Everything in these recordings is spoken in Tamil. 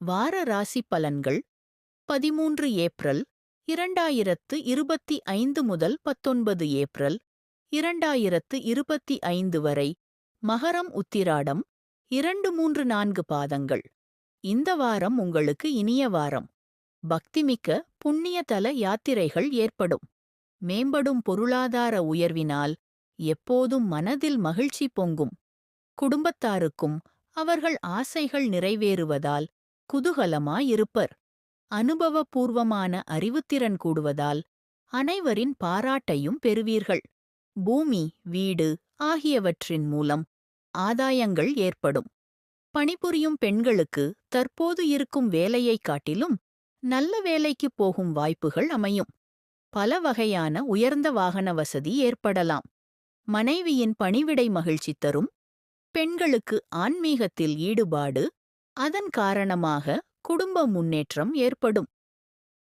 வார ராசி பலன்கள் பதிமூன்று ஏப்ரல் இரண்டாயிரத்து இருபத்தி ஐந்து முதல் பத்தொன்பது ஏப்ரல் இரண்டாயிரத்து இருபத்தி ஐந்து வரை மகரம் உத்திராடம் இரண்டு மூன்று நான்கு பாதங்கள். இந்த வாரம் உங்களுக்கு இனிய வாரம். பக்திமிக்க புண்ணியதல யாத்திரைகள் ஏற்படும். மேம்படும் பொருளாதார உயர்வினால் எப்போதும் மனதில் மகிழ்ச்சி பொங்கும். குடும்பத்தாருக்கும் அவர்கள் ஆசைகள் நிறைவேறுவதால் குதூகலமாயிருப்பர். அனுபவபூர்வமான அறிவுத்திறன் கூடுவதால் அனைவரின் பாராட்டையும் பெறுவீர்கள். பூமி வீடு ஆகியவற்றின் மூலம் ஆதாயங்கள் ஏற்படும். பணிபுரியும் பெண்களுக்கு தற்போது இருக்கும் வேலையைக் காட்டிலும் நல்ல வேலைக்குப் போகும் வாய்ப்புகள் அமையும். பல வகையான உயர்ந்த வாகன வசதி ஏற்படலாம். மனைவியின் பணிவிடை மகிழ்ச்சி தரும். பெண்களுக்கு ஆன்மீகத்தில் ஈடுபாடு அதன் காரணமாக குடும்ப முன்னேற்றம் ஏற்படும்.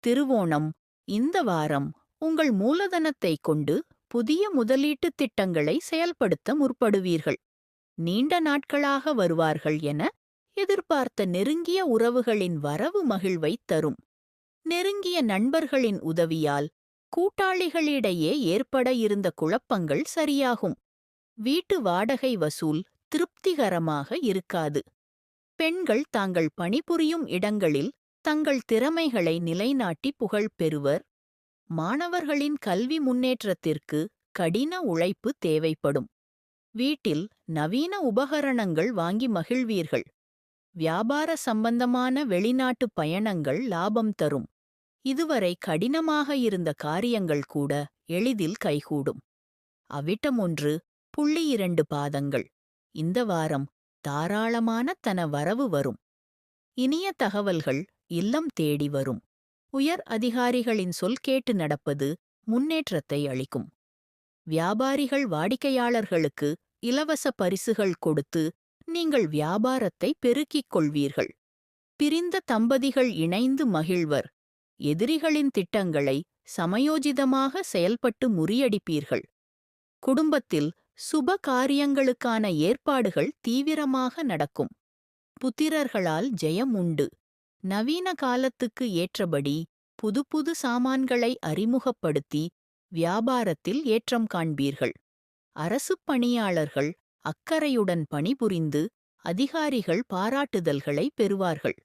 திருவோணம் இந்த வாரம் உங்கள் மூலதனத்தைக் கொண்டு புதிய முதலீட்டுத் திட்டங்களை செயல்படுத்த முற்படுவீர்கள். நீண்ட நாட்களாக வருவார்கள் என எதிர்பார்த்த நெருங்கிய உறவுகளின் வரவு மகிழ்வைத் தரும். நெருங்கிய நண்பர்களின் உதவியால் கூட்டாளிகளிடையே ஏற்பட இருந்த குழப்பங்கள் சரியாகும். வீட்டு வாடகை வசூல் திருப்திகரமாக இருக்காது. பெண்கள் தாங்கள் பணிபுரியும் இடங்களில் தங்கள் திறமைகளை நிலைநாட்டி புகழ் பெறுவர். மாணவர்களின் கல்வி முன்னேற்றத்திற்கு கடின உழைப்பு தேவைப்படும். வீட்டில் நவீன உபகரணங்கள் வாங்கி மகிழ்வீர்கள். வியாபார சம்பந்தமான வெளிநாட்டு பயணங்கள் லாபம் தரும். இதுவரை கடினமாக இருந்த காரியங்கள் கூட எளிதில் கைகூடும். அவிட்டம் ஒன்று புள்ளி இரண்டு பாதங்கள். இந்த வாரம் தாராளமான தன வரவு வரும். இனிய தகவல்கள் இல்லம் தேடி வரும். உயர் அதிகாரிகளின் சொல் கேட்டு நடப்பது முன்னேற்றத்தை அளிக்கும். வியாபாரிகள் வாடிக்கையாளர்களுக்கு இலவச பரிசுகள் கொடுத்து நீங்கள் வியாபாரத்தை பெருக்கிக் கொள்வீர்கள். பிரிந்த தம்பதிகள் இணைந்து மகிழ்வர். எதிரிகளின் திட்டங்களை சமயோஜிதமாக செயல்பட்டு முறியடிப்பீர்கள். குடும்பத்தில் சுப காரியங்களுக்கான ஏற்பாடுகள் தீவிரமாக நடக்கும். புத்திரர்களால் ஜெயம் உண்டு. நவீன காலத்துக்கு ஏற்றபடி புதுப்புது சாமான்களை அறிமுகப்படுத்தி வியாபாரத்தில் ஏற்றம் காண்பீர்கள். அரசுப் பணியாளர்கள் அக்கறையுடன் பணிபுரிந்து அதிகாரிகள் பாராட்டுதல்களை பெறுவார்கள்.